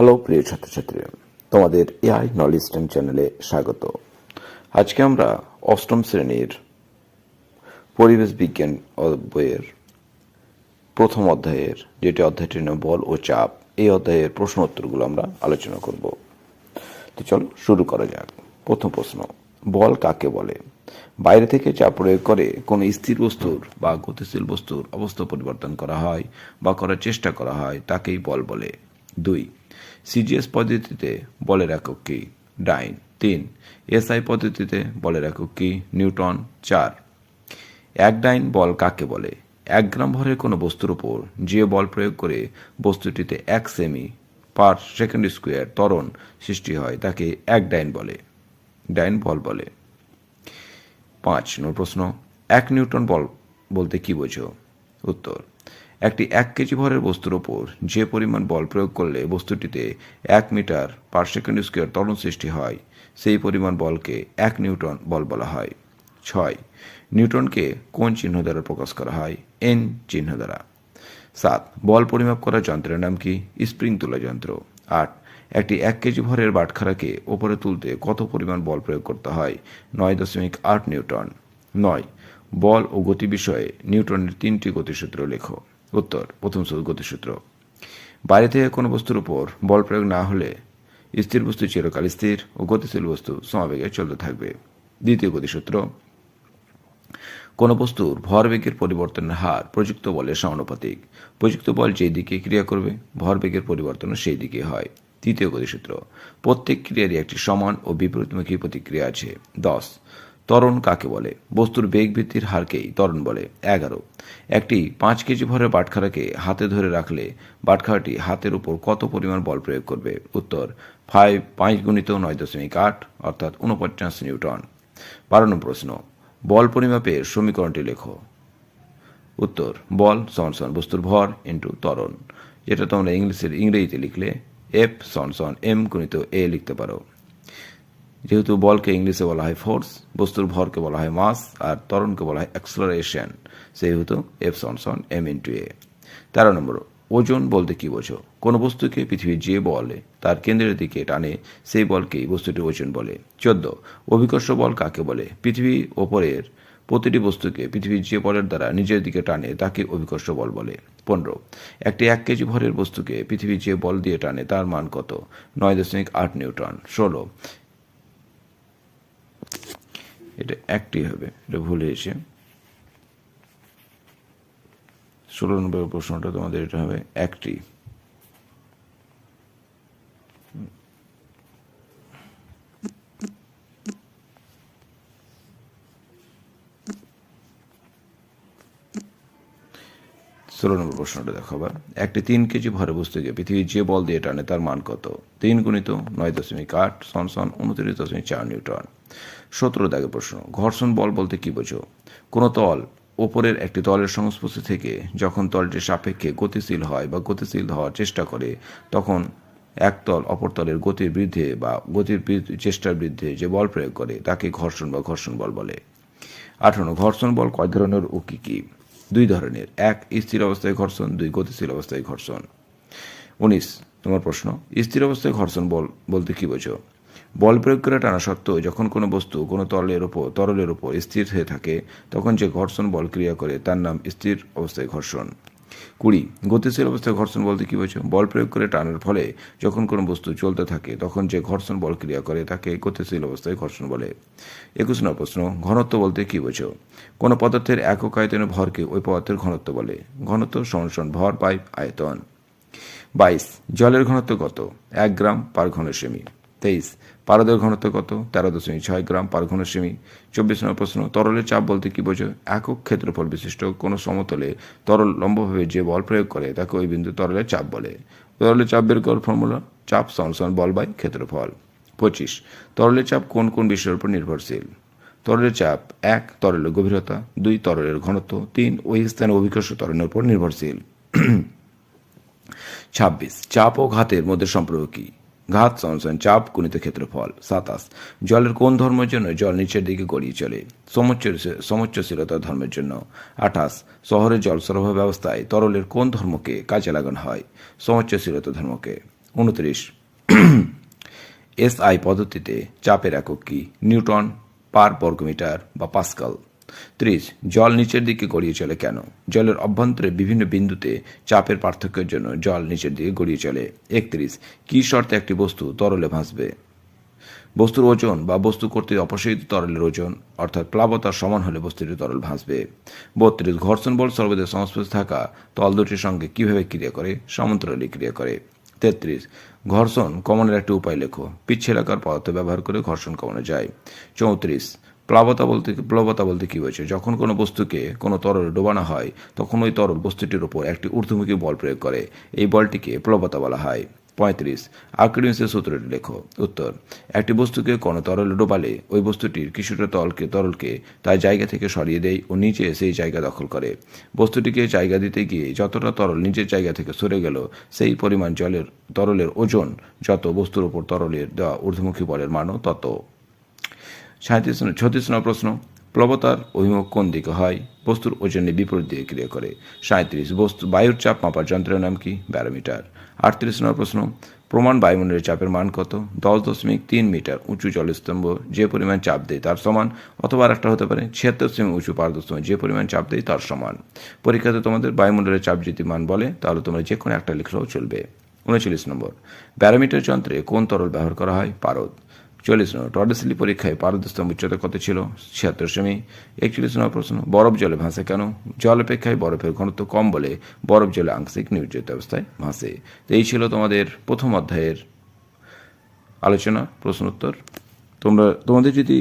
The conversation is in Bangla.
হ্যালো প্রিয় ছাত্রছাত্রী তোমাদের এআই নলেজ স্টেম চ্যানেলে স্বাগত। আজকে আমরা অষ্টম শ্রেণির পরিবেশ বিজ্ঞান বইয়ের প্রথম অধ্যায়ের, যেটি অধ্যায়টির নাম বল ও চাপ, এই অধ্যায়ের প্রশ্ন উত্তরগুলো আমরা আলোচনা করব। তো চলো শুরু করা যাক। প্রথম প্রশ্ন, বল কাকে বলে? বাইরে থেকে চাপ প্রয়োগ করে কোনো স্থির বস্তুর বা গতিশীল বস্তুর অবস্থা পরিবর্তন করা হয় বা করার চেষ্টা করা হয়, তাকেই বল বলে। দুই সিজিএস পদ্ধতিতে বলের একক কি, ডাইন তিন এসআই পদ্ধতিতে বলের একক কি, নিউটন চার। এক ডাইন বল কাকে বলে? এক গ্রাম ভরের কোনো বস্তুর উপর যে বল প্রয়োগ করে বস্তুটিতে এক সেমি পার সেকেন্ড স্কোয়ার ত্বরণ সৃষ্টি হয়, তাকে এক ডাইন বলে। ডাইন বল বলে। পাঁচ নম্বর প্রশ্ন, এক নিউটন বল বলতে কি বোঝো? উত্তর একটি এক কেজি ভরের বস্তুর ওপর যে পরিমাণ বল প্রয়োগ করলে বস্তুটিতে এক মিটার পার সেকেন্ড স্কোয়ার ত্বরণ সৃষ্টি হয়, সেই পরিমাণ বলকে এক নিউটন বল বলা হয়। ছয় নিউটনকে কোন চিহ্ন দ্বারা প্রকাশ করা হয়? এন চিহ্ন দ্বারা। সাত, বল পরিমাপ করার যন্ত্রের নাম কি? স্প্রিং তোলা যন্ত্র। আট, একটি এক কেজি ভরের বাটখারাকে ওপরে তুলতে কত পরিমাণ বল প্রয়োগ করতে হয়? নয় দশমিক আট নিউটন নয়, বল ও গতি বিষয়ে নিউটনের তিনটি গতিসূত্র লেখো। উত্তর, প্রথম সূত্র, গতিসূত্র। বাইরে থেকে কোনো বস্তুর উপর বল প্রয়োগ না হলে স্থির বস্তু চিরকাল স্থির ও গতিশীল বস্তু সমাবেগে চলতে থাকবে। দ্বিতীয় গতিসূত্র, কোনো বস্তুর ভরবেগের পরিবর্তনের হার প্রযুক্ত বলের সমানুপাতিক। প্রযুক্ত বল যেই দিকে ক্রিয়া করবে, ভরবেগের পরিবর্তন সেই দিকে হয়। তৃতীয় গতিসূত্র, প্রত্যেক ক্রিয়ারই একটি সমান ও বিপরীতমুখী প্রতিক্রিয়া আছে। দশ ত্বরণ কাকে বলে? বস্তুর বেগ বৃদ্ধির হারকেই ত্বরণ বলে। এগারো। একটি পাঁচ কেজি ভরের বাটখারাকে হাতে ধরে রাখলে বাটখারাটি হাতের উপর কত পরিমাণ বল প্রয়োগ করবে? উত্তর ফাইভ পাঁচ গুণিত নয় দশমিক আট, অর্থাৎ উনপঞ্চাশ নিউটন। বারো প্রশ্ন, বল পরিমাপের সমীকরণটি লেখো। উত্তর, বল সন সন বস্তুর ভর ইন্টু ত্বরণ। যেটা তোমরা ইংলিশের ইংরেজিতে লিখলে এফ সন সন এম গুণিত এ লিখতে পারো। যেহেতু বলকে ইংলিশে বলা হয় ফোর্স, বস্তুর ভরকে বলা হয় মাস, আর তরণকে বলা হয় অ্যাক্সলারেশন সেহেতু এফ সন সন এম ইন্টু এ তেরো নম্বর, ওজন বলতে কি বোঝো? কোনো বস্তুকে পৃথিবীর যে বলে, তার কেন্দ্রের দিকে টানে, সেই বলকেই বস্তুটির ওজন বলে। চোদ্দ, অভিকর্ষ বল কাকে বলে? পৃথিবী ওপরের প্রতিটি বস্তুকে পৃথিবীর যে বলের দ্বারা নিজের দিকে টানে, তাকে অভিকর্ষ বল বলে। পনেরো, একটি এক কেজি ভরের বস্তুকে পৃথিবীর যে বল দিয়ে টানে, তার মান কত? নয় দশমিক আট নিউটন ষোলো এটা একটি হবে এটা ভুলে এসে। ষোলো নম্বর প্রশ্নটা তোমাদের এটা হবে একটি। ষোলো নম্বর প্রশ্নটা দেখো আবার। একটি তিন কেজি ভরে বস্তুকে পৃথিবীর যে বল দিয়ে টানে তার মান কত? তিন গুণিত নয় দশমিক আট সন সন উনত্রিশ দশমিক চার নিউটন। সতেরো দাগের প্রশ্ন, ঘর্ষণ বল বলতে কি বোঝো? কোনো তল ওপরের একটি তলের সংস্পর্শ থেকে যখন তলটির সাপেক্ষে গতিশীল হয় বা গতিশীল হওয়ার চেষ্টা করে, তখন এক তল অপর তলের গতির বৃদ্ধি বা গতির চেষ্টার বৃদ্ধি যে বল প্রয়োগ করে, তাকে ঘর্ষণ বা ঘর্ষণ বল বলে। আঠারো, ঘর্ষণ বল কয় ধরনের ও কী কি? দুই ধরনের। এক, স্থির অবস্থায় ঘর্ষণ, দুই, গতিশীল অবস্থায় ঘর্ষণ। উনিশ, তোমার প্রশ্ন, স্থির অবস্থায় ঘর্ষণ বল, বলতে কী বোঝো? বল প্রয়োগ করে টানা সত্ত্বেও যখন কোনো বস্তু কোনো তলের ওপর, তরলের উপর স্থির হয়ে থাকে, তখন যে ঘর্ষণ বল ক্রিয়া করে তার নাম স্থির অবস্থায় ঘর্ষণ। কুড়ি, গতিশীল অবস্থায় ঘর্ষণ বলতে কি বোঝো? বল প্রয়োগ করে টানার ফলে যখন কোনো বস্তু চলতে থাকে, তখন যে ঘর্ষণ বল ক্রিয়া করে, তাকে গতিশীল অবস্থায় ঘর্ষণ বলে। একুশ নম্বর প্রশ্ন, ঘনত্ব বলতে কি বোঝো? কোনো পদার্থের একক আয়তনে ভরকে ওই পদার্থের ঘনত্ব বলে। ঘনত্ব সমান ভর বাই আয়তন। বাইশ, জলের ঘনত্ব কত? এক গ্রাম পার ঘন সেমি তেইশ। পারদের ঘনত্ব কত? তেরো দশমিক ছয় গ্রাম পার ঘন সেমি চব্বিশ নম্বর প্রশ্ন, তরলের চাপ বলতে কি বোঝো? একক ক্ষেত্রফল বিশিষ্ট কোনো সমতলে তরল লম্বভাবে যে বল প্রয়োগ করে, তাকে ওই বিন্দু তরলের চাপ বলে। তরলের চাপ বের করার ফর্মুলা? চাপ সমান বল বাই ক্ষেত্রফল। পঁচিশ, তরলের চাপ কোন কোন বিষয়ের উপর নির্ভরশীল? তরলের চাপ এক, তরলের গভীরতা। দুই, তরলের ঘনত্ব। তিন, ওই স্থানে অভিকর্ষ তরলের উপর নির্ভরশীল। ছাব্বিশ, চাপ ও ঘাতের মধ্যে সম্পর্ক কি? ঘাত সমান চাপ, গুণিত ক্ষেত্রফল, সাতাশ। জলের কোন ধর্মের জন্য জল নিচের দিকে গড়িয়ে চলে? সমুচ্চ- সমুচ্চশীলতা ধর্মের জন্য। আঠাশ। শহরের জল সরবরাহ ব্যবস্থায় তরলের কোন ধর্মকে কাজে লাগানো হয়? সমুচ্চশীলতা ধর্মকে। উনত্রিশ। এসআই পদ্ধতিতে চাপের একক কি? নিউটন, পার বর্গমিটার বা পাস্কাল। ত্রিশ, জল নিচের দিকে গড়িয়ে চলে কেন? জলের অভ্যন্তরে বিভিন্ন বিন্দুতে চাপের পার্থক্যের জন্য জল নিচের দিকে গড়িয়ে চলে। একত্রিশ, কি শর্তে একটি বস্তু তরলে ভাসবে? বস্তুর ওজন বা বস্তু কর্তৃক অপসারিত তরলের ওজন, অর্থাৎ প্লাবতার সমান হলে বস্তুটি তরল ভাসবে। বত্রিশ, ঘর্ষণ বল সর্বদা সংস্পর্শে থাকা তল দুটির সঙ্গে কীভাবে ক্রিয়া করে? সমান্তরালে ক্রিয়া করে। তেত্রিশ, ঘর্ষণ কমনের একটি উপায় লেখো। পিচ্ছিলাকার পদার্থ ব্যবহার করে ঘর্ষণ কমানো যায়। চৌত্রিশ প্লাবতা বলতে প্লবতা বলতে কী হয়েছে? যখন কোনো বস্তুকে কোনো তরলে ডোবানো হয়, তখন ওই তরল বস্তুটির ওপর একটি ঊর্ধ্বমুখী বল প্রয়োগ করে। এই বলটিকে প্লবতা বলা হয়। পঁয়ত্রিশ। আর্কিডিউসের সূত্রটি লেখো। উত্তর। একটি বস্তুকে কোনো তরলে ডোবালে, ওই বস্তুটির কিছুটা তলকে তরলকে তার জায়গা থেকে সরিয়ে দেয় ও নিচে সেই জায়গা দখল করে। বস্তুটিকে জায়গা দিতে গিয়ে যতটা তরল নিজের জায়গা থেকে সরে গেল, সেই পরিমাণ জলের তরলের ওজন যত বস্তুর উপর তরলের দেওয়া ঊর্ধ্বমুখী বলের মানও তত। সাঁত্রিশ ছত্রিশ নম্বর প্রশ্ন। প্লবতার অভিমুখ কোন দিকে হয়? বস্তুর ওজনে বিপরীত দিকে ক্রিয়া করে। সাঁত্রিশ, বস্তু বায়ুর চাপ মাপার যন্ত্রের নাম কি? ব্যারোমিটার। আটত্রিশ নম্বর প্রশ্ন, প্রমাণ বায়ুমণ্ডলের চাপের মান কত? দশ দশমিক তিন মিটার, উঁচু জলস্তম্ভ যে পরিমাণ চাপ দেয় তার সমান, অথবা একটা হতে পারে, ছিয়াত্তর সেমি উঁচু পারদস্তম্ভ যে পরিমাণ চাপ দেয় তার সমান। পরীক্ষাতে তোমাদের বায়ুমণ্ডলের চাপ যদি মান বলে, তাহলে তোমরা যে কোনো একটা লিখলেও চলবে। উনচল্লিশ নম্বর, ব্যারোমিটার যন্ত্রে কোন তরল ব্যবহার করা হয়? পারদ। চল্লিশ নম্বর টর্ডেসলি পরীক্ষায় পারদস্তম্ভ উচ্চতা কত ছিল? ছিয়াত্তর সেমি। একচল্লিশ নম্বর প্রশ্ন, বরফ জলে ভাসে কেন? জল অপেক্ষায় বরফের ঘনত্ব কম বলে বরফ জলে আংশিক নির্জিত অবস্থায় ভাসে। তো এই ছিল তোমাদের প্রথম অধ্যায়ের আলোচনা, প্রশ্ন উত্তর। তোমরা, তোমাদের যদি